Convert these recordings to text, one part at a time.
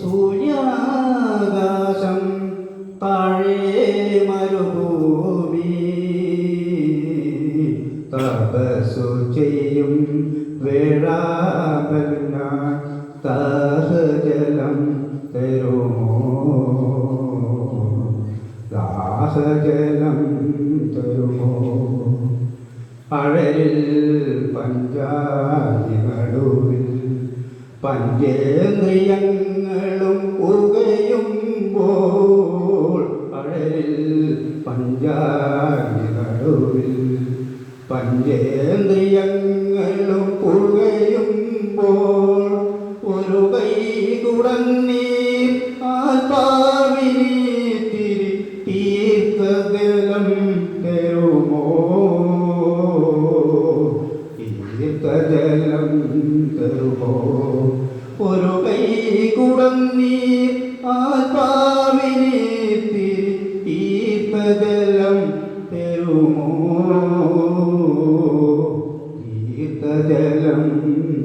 സൂര്യാകാശം താഴെ മരുഭൂമി. തപസു ചെയ്യും വേഴാപന്ന ദാഹജലം തരുമോ? ദാഹജലം തരുമോ? അഴലിൽ പഞ്ചാതി നടുവിൽ പഞ്ചേന്ദ്രിയങ്ങളും ഉകയുമ്പോൾ അഴലിൽ പഞ്ചാരികളിൽ പഞ്ചേന്ദ്രിയങ്ങളും ഉകയുമ്പോൾ ഒരു കൈ കുടന്നീർ തീർത്ഥജലം തരുമോ? ഒരു കൈ കുടന്നീർ ആത്മാവിനെ തീർത്ഥജലം തരുമോ? തീർത്ഥജലം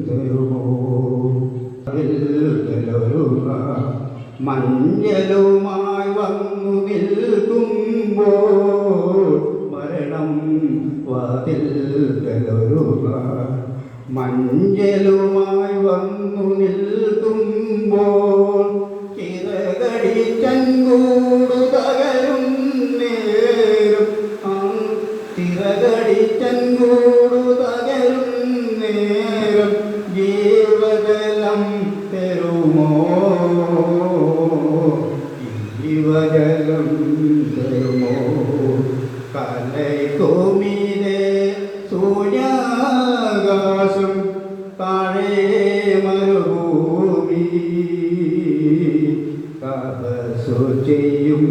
തരുമോ? മഞ്ഞലുമായി വന്നു നിൽക്കുമ്പോൾ മരണം വാതിൽ കലരുക മഞ്ഞളുമായി വന്നു നിൽക്കുമ്പോൾ ചിറകടി ചങ്കൂടു തകരും ജീവജലം തരുമോ? ജീവജലം സൂര്യാകാശം ചെയ്യും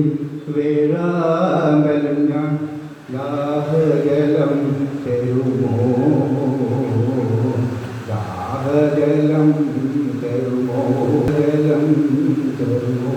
വേഴാങ്കലം ഞാൻ ദാഹജലം തരുമോ? ദാഹജലം തരുമോ? ജലം തരുമോ?